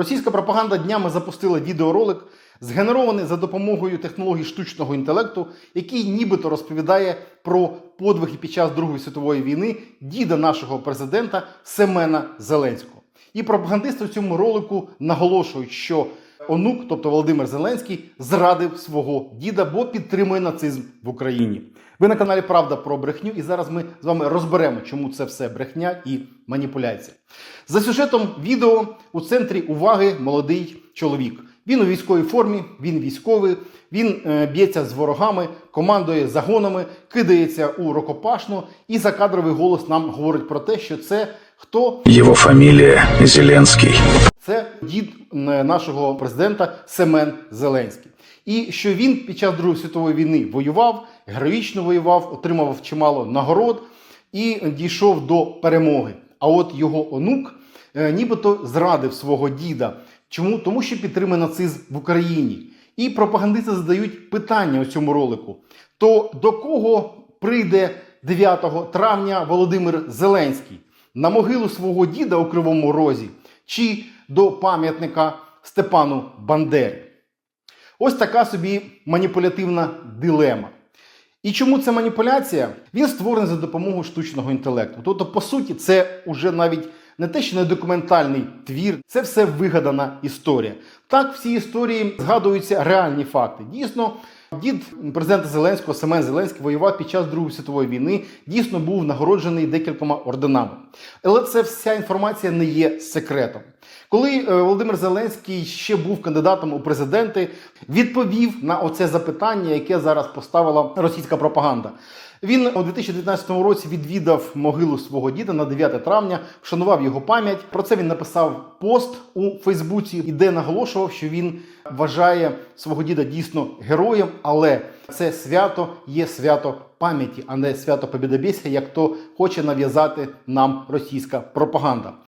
Російська пропаганда днями запустила відеоролик, згенерований за допомогою технологій штучного інтелекту, який нібито розповідає про подвиги під час Другої світової війни діда нашого президента Семена Зеленського. І пропагандисти в цьому ролику наголошують, що онук, тобто Володимир Зеленський, зрадив свого діда, бо підтримує нацизм в Україні. Ви на каналі Правда про брехню, і зараз ми з вами розберемо, чому це все брехня і маніпуляція. За сюжетом відео у центрі уваги молодий чоловік. Він у військовій формі, він військовий, він е, б'ється з ворогами, командує загонами, кидається у рукопашну, і закадровий голос нам говорить про те, що це хто Его фамилия Зеленский. це дід нашого президента Семен Зеленський. І що він під час Другої світової війни воював, героїчно воював, отримав чимало нагород і дійшов до перемоги. А от його онук е, нібито зрадив свого діда. Чому? Тому що підтримує нацизм в Україні. І пропагандисти задають питання у цьому ролику: то до кого прийде 9 травня Володимир Зеленський? На могилу свого діда у Кривому Розі чи до пам'ятника Степану Бандері? Ось така собі маніпулятивна дилема. І чому це маніпуляція? Він створений за допомогою штучного інтелекту. Тобто, по суті, це уже навіть не те, що не документальний твір, це все вигадана історія. Так, в цій історії згадуються реальні факти. Дійсно, дід президента Зеленського, Семен Зеленський, воював під час Другої світової війни, дійсно був нагороджений декількома орденами. Але це вся інформація не є секретом. Коли е, Володимир Зеленський ще був кандидатом у президенти, відповів на оце запитання, яке зараз поставила російська пропаганда. Він у 2019 році відвідав могилу свого діда на 9 травня, вшанував його пам'ять. Про це він написав пост у Фейсбуці, і де наголошував, що він вважає свого діда дійсно героєм, але це свято є свято пам'яті, а не свято побєдобєсія, як то хоче нав'язати нам російська пропаганда.